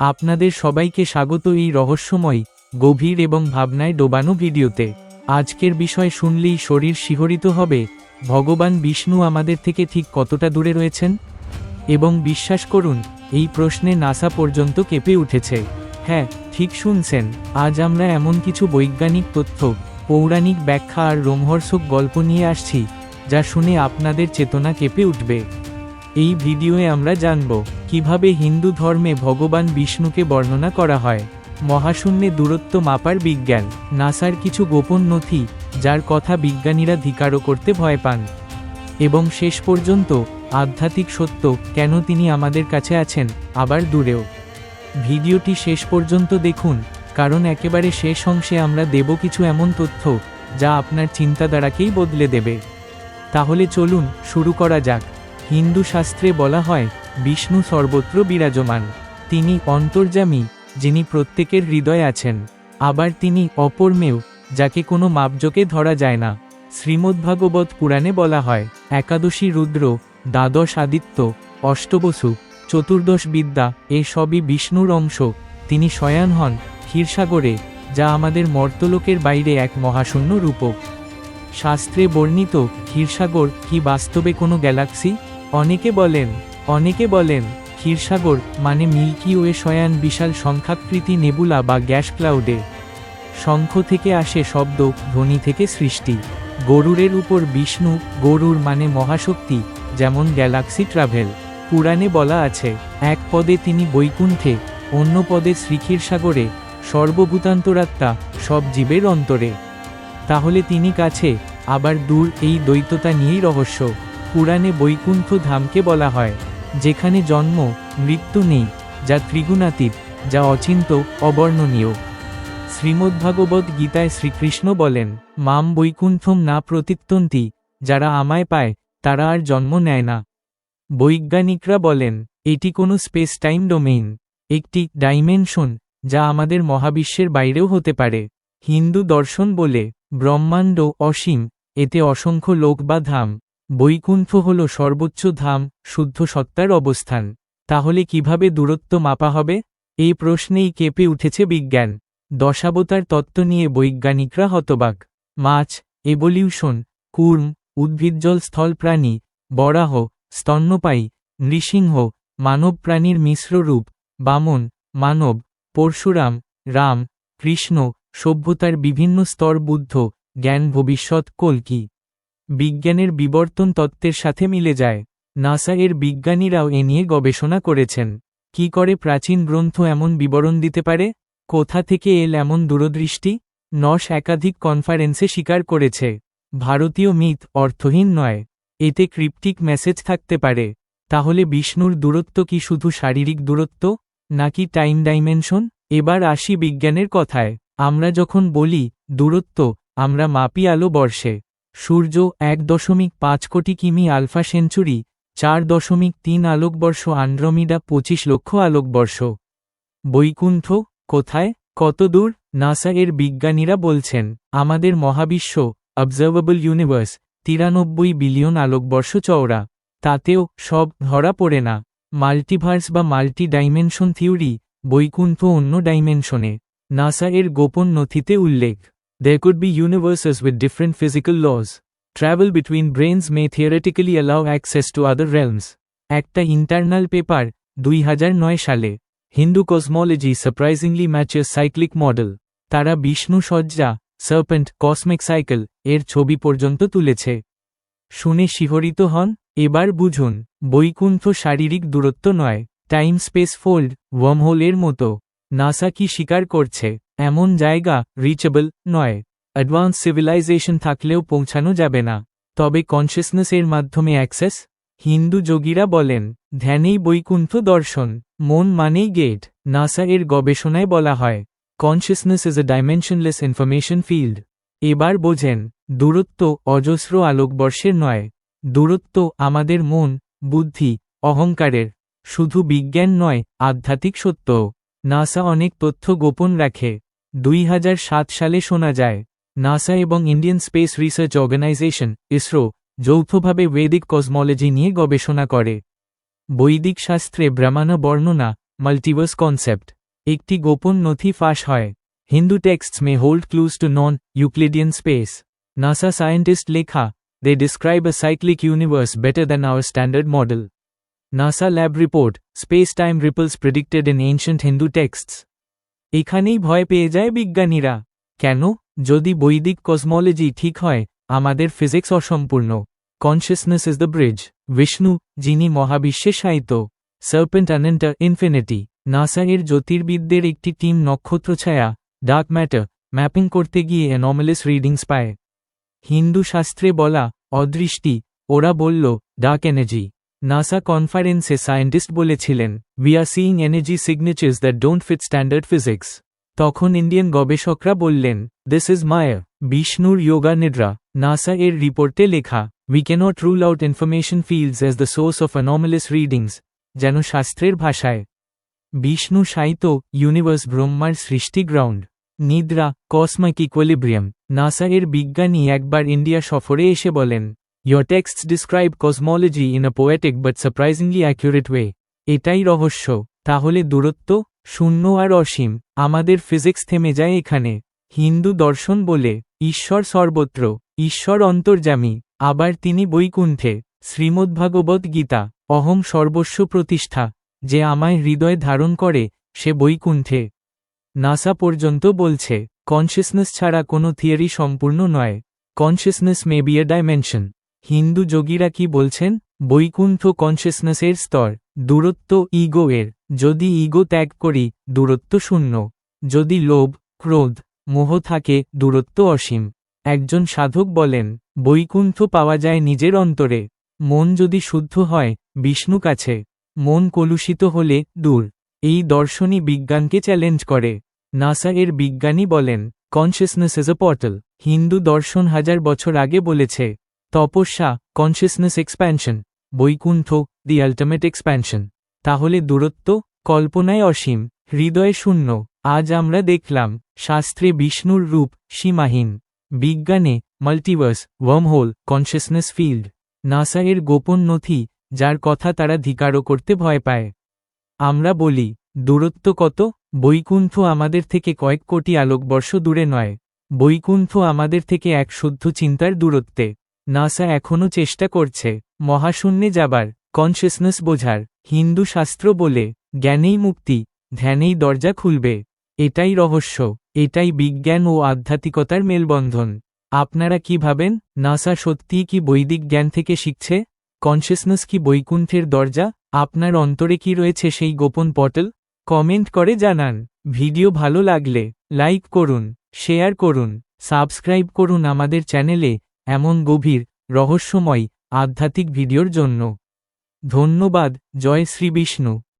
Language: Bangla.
আপনাদের সবাইকে স্বাগত এই রহস্যময়, গভীর এবং ভাবনায় ডোবানো ভিডিওতে। আজকের বিষয় শুনলেই শরীর শিহরিত হবে। ভগবান বিষ্ণু আমাদের থেকে ঠিক কতটা দূরে রয়েছেন? এবং বিশ্বাস করুন, এই প্রশ্নে নাসা পর্যন্ত কেঁপে উঠেছে। হ্যাঁ ঠিক শুনছেন, আজ আমরা এমন কিছু বৈজ্ঞানিক তথ্য, পৌরাণিক ব্যাখ্যা আর রোমহর্ষক গল্প নিয়ে আসছি, যা শুনে আপনাদের চেতনা কেঁপে উঠবে। এই ভিডিওয়ে আমরা জানব কীভাবে হিন্দু ধর্মে ভগবান বিষ্ণুকে বর্ণনা করা হয়। মহাশূন্যে দূরত্ব মাপার বিজ্ঞান। নাসার কিছু গোপন নথি, যার কথা বিজ্ঞানীরা ধিকারও করতে ভয় পান। এবং শেষ পর্যন্ত, আধ্যাত্মিক সত্য, কেন তিনি আমাদের কাছে আছেন, আবার দূরেও। ভিডিওটি শেষ পর্যন্ত দেখুন, কারণ একেবারে শেষ অংশে আমরা দেব কিছু এমন তথ্য, যা আপনার চিন্তাধারাকেই বদলে দেবে। তাহলে চলুন, শুরু করা যাক। হিন্দু শাস্ত্রে বলা হয়, বিষ্ণু সর্বত্র বিরাজমান। তিনি অন্তর্যামী, যিনি প্রত্যেকের হৃদয়ে আছেন। আবার তিনি অপরমেয় যাকে কোনো মাপজোকে ধরা যায় না। শ্রীমদ্ভাগবত পুরাণে বলা হয়, একাদশী রুদ্র, দ্বাদশ আদিত্য, অষ্টবসু, চতুর্দশ বিদ্যা, এ সবই বিষ্ণুর অংশ। তিনি শয়ান হন, ক্ষীরসাগরে, যা আমাদের মর্তলোকের বাইরে এক মহাশূন্য রূপক। শাস্ত্রে বর্ণিত, ক্ষীরসাগর কি বাস্তবে কোনো গ্যালাক্সি? অনেকে বলেন অনেকে বলেন, ক্ষীরসাগর মানে মিল্কি ওয়ে শয়ান বিশাল সংখ্যাকৃতি নেবুলা বা গ্যাস ক্লাউডে। শঙ্খ থেকে আসে শব্দ, ধ্বনি থেকে সৃষ্টি। গরুরের উপর বিষ্ণু, গরুর মানে মহাশক্তি, যেমন গ্যালাক্সি ট্রাভেল। পুরাণে বলা আছে, এক পদে তিনি বৈকুণ্ঠে, অন্য পদে সাগরে সর্বভূতান্তরাত্মা, সব জীবের অন্তরে। তাহলে তিনি কাছে, আবার দূর এই দ্বৈততা নিয়েই রহস্য। পুরাণে বৈকুণ্ঠ ধামকে বলা হয়, যেখানে জন্ম, মৃত্যু নেই, যা ত্রিগুণাতীত, যা অচিন্ত, অবর্ণনীয়। শ্রীমদ্ভাগবত গীতায় শ্রীকৃষ্ণ বলেন, মাম বৈকুণ্ঠম না প্রতিত্তন্তি যারা আমায় পায়, তারা আর জন্ম নেয় না। বৈজ্ঞানিকরা বলেন, এটি কোনো স্পেস টাইম ডোমেইন, একটি ডাইমেনশন, যা আমাদের মহাবিশ্বের বাইরেও হতে পারে। হিন্দু দর্শন বলে, ব্রহ্মাণ্ড অসীম, এতে অসংখ্য লোক বা ধাম। বৈকুণ্ঠ হল সর্বোচ্চ ধাম, শুদ্ধ সত্তার অবস্থান। তাহলে কীভাবে দূরত্ব মাপা হবে? এই প্রশ্নেই কেঁপে উঠেছে বিজ্ঞান। দশাবতার তত্ত্ব নিয়ে বৈজ্ঞানিকরা হতবাক। মাছ এভলিউশন কুর্ম উদ্ভিজ্জল স্থল প্রাণী, বরাহ, স্তন্যপায়ী, নৃসিংহ, মানব প্রাণীর মিশ্র রূপ, বামন, মানব, পরশুরাম, রাম, কৃষ্ণ, সভ্যতার বিভিন্ন স্তর বুদ্ধ, জ্ঞান ভবিষ্যৎ কল্কি বিজ্ঞানের বিবর্তন তত্ত্বের সাথে মিলে যায়। নাসা এর বিজ্ঞানীরাও এ নিয়ে গবেষণা করেছেন। কি করে প্রাচীন গ্রন্থ এমন বিবরণ দিতে পারে? কোথা থেকে এল এমন দূরদৃষ্টি? নশ একাধিক কনফারেন্সে স্বীকার করেছে। ভারতীয় মিথ অর্থহীন নয়। এতে ক্রিপ্টিক মেসেজ থাকতে পারে। তাহলে বিষ্ণুর দূরত্ব কি শুধু শারীরিক দূরত্ব, নাকি টাইম ডাইমেনশন? এবার আসি বিজ্ঞানের কথায়। আমরা যখন বলি দূরত্ব, আমরা মাপি আলো বর্ষে। সূর্য এক দশমিক পাঁচ কোটি কিমি আলফা সেঞ্চুরি, চার দশমিক তিন আলোকবর্ষ আন্ড্রমিডা পঁচিশ লক্ষ আলোকবর্ষ। বৈকুণ্ঠ, কোথায়? কত দূর নাসা এর বিজ্ঞানীরা বলছেন, আমাদের মহাবিশ্ব অবজার্ভেবল ইউনিভার্স তিরানব্বই বিলিয়ন আলোকবর্ষ চওড়া। তাতেও সব ধরা পড়ে না। মাল্টিভার্স বা মাল্টি ডাইমেনশন থিওরি, বৈকুণ্ঠ অন্য ডাইমেনশনে। নাসা এর গোপন নথিতে উল্লেখ। There could be universes with different physical laws. Travel between brains may theoretically allow access to other realms. একটা ইন্টারনাল পেপার দুই হাজার নয় সালে। Hindu cosmology surprisingly matches cyclic model তারা বিষ্ণু সজ্জা সার্পেন্ট কসমিক সাইকেল এর ছবি পর্যন্ত তুলেছে। শুনে শিহরিত হন, এবার বুঝুন, বৈকুণ্ঠ শারীরিক দূরত্ব নয়। টাইম স্পেস ফোল্ড ওয়ার্মহোলের মতো। নাসা কি স্বীকার করছে? এমন জায়গা রিচেবল নয়। অ্যাডভান্স সিভিলাইজেশন থাকলেও পৌঁছানো যাবে না। তবে কনসিয়াসনেস এর মাধ্যমে অ্যাক্সেস হিন্দু যোগীরা বলেন, ধ্যানেই বৈকুণ্ঠ দর্শন, মন মানেই গেট নাসা এর গবেষণায় বলা হয়। Consciousness is a dimensionless information field এবার বোঝেন, দূরত্ব অজস্র আলোকবর্ষের নয়। দূরত্ব আমাদের মন, বুদ্ধি, অহংকারের। শুধু বিজ্ঞান নয়, আধ্যাত্মিক সত্য। নাসা অনেক তথ্য গোপন রাখে। দুই হাজার সাত সালে শোনা যায়, নাসা এবং Indian space research organisation, ISRO, যৌথভাবে বৈদিক কসমোলজি নিয়ে গবেষণা করে। বৈদিক শাস্ত্রে ব্রাহ্মণ বর্ণনা, মাল্টিভার্স কনসেপ্ট। একটি গোপন নথি ফাঁস হয়। Hindu texts may hold clues to non Euclidean space. NASA scientist লেখা they describe a cyclic universe better than our standard model NASA lab report space time ripples predicted in ancient Hindu texts এখানেই ভয় পেয়ে যায় বিজ্ঞানীরা। কেন? যদি বৈদিক কসমোলজি ঠিক হয়, আমাদের ফিজিক্স অসম্পূর্ণ। Consciousness is the bridge Vishnu যিনি মহাবিশ্বে সাহিত্য সার্পেন্ট অ্যানেন্টার ইনফিনিটি নাসা এর জ্যোতির্বিদদের একটি টিম নক্ষত্রছায়া ডার্ক ম্যাটার ম্যাপিং করতে গিয়ে অ্যানমিলিস রিডিংস পায়। হিন্দু শাস্ত্রে বলা, অদৃষ্টি, ওরা বলল ডার্ক এনার্জি নাসা কনফারেন্সে সায়েন্টিস্ট বলেছিলেন we are seeing energy signatures that don't fit standard physics তখন ইন্ডিয়ান গবেষকরা বললেন দিস ইজ মায়া বিষ্ণুর যোগা নিদ্রা নাসা এর রিপোর্টে লেখা we cannot rule out information fields as the source of anomalies readings যেন শাস্ত্রের ভাষায়। বিষ্ণু সাহিত্য ইউনিভার্স ব্রহ্মার সৃষ্টি গ্রাউন্ড নিদ্রা কসমিক ইকুয়ালিব্রিয়াম নাসা এর বিজ্ঞানী একবার ইন্ডিয়া সফরে এসে বলেন Your texts describe cosmology in a poetic but surprisingly accurate way. এটাই রহস্য। তাহলে দূরত্ব, শূন্য আর অসীম, আমাদের ফিজিক্স থেমে যায় এখানে। হিন্দু দর্শন বলে, ঈশ্বর সর্বত্র, ঈশ্বর অন্তর্যামী, আবার তিনি বৈকুণ্ঠে, শ্রীমদ্ভাগবত গীতা অহম সর্বস্ব প্রতিষ্ঠা, যে আমায় হৃদয় ধারণ করে, সে বৈকুণ্ঠে। নাসা পর্যন্ত বলছে কনসিয়াসনেস ছাড়া কোনো থিওরি সম্পূর্ণ নয়। Consciousness may be a dimension Hindu যোগীরা কি বলছেন? বৈকুণ্ঠ কনসিয়াসনেসের স্তর, দূরত্ব ইগো এর। যদি ইগো ত্যাগ করি, দূরত্ব শূন্য। যদি লোভ, ক্রোধ, মোহ থাকে, দূরত্ব অসীম। একজন সাধক বলেন, বৈকুণ্ঠ পাওয়া যায় নিজের অন্তরে। মন যদি শুদ্ধ হয়, বিষ্ণু কাছে। মন কলুষিত হলে, দূর। এই দর্শনই বিজ্ঞানকে চ্যালেঞ্জ করে। নাসা এর বিজ্ঞানী বলেন consciousness is a portal Hindu দর্শন হাজার বছর আগে বলেছে। তপস্যা consciousness expansion Vaikuntha the ultimate expansion তাহলে দূরত্ব, কল্পনায় অসীম, হৃদয়ে শূন্য, আজ আমরা দেখলাম, শাস্ত্রে বিষ্ণুর রূপ, সীমাহীন। বিজ্ঞানে multiverse wormhole consciousness field NASA এর গোপন নথি, যার কথা তারা ধিকারও করতে ভয় পায়। আমরা বলি, দূরত্ব কত? বৈকুণ্ঠ আমাদের থেকে কয়েক কোটি আলোকবর্ষ দূরে নয়। বৈকুণ্ঠ আমাদের থেকে এক শুদ্ধ চিন্তার দূরত্বে। নাসা এখনও চেষ্টা করছে, মহাশূন্যে যাবার কনসিয়াসনেস বোঝার, হিন্দু শাস্ত্র বলে, জ্ঞানেই মুক্তি, ধ্যানেই দরজা খুলবে, এটাই রহস্য, এটাই বিজ্ঞান ও আধ্যাত্মিকতার মেলবন্ধন। আপনারা কি ভাবেন, নাসা সত্যিই কি বৈদিক জ্ঞান থেকে শিখছে? কনসিয়াসনেস কি বৈকুণ্ঠের দরজা? আপনার অন্তরে কি রয়েছে সেই গোপন পটল? কমেন্ট করে জানান। ভিডিও ভালো লাগলে, লাইক করুন, শেয়ার করুন, সাবস্ক্রাইব করুন আমাদের চ্যানেলে এমন গভীর রহস্যময় আধ্যাত্মিক ভিডিওর জন্য। ধন্যবাদ জয় শ্রী বিষ্ণু।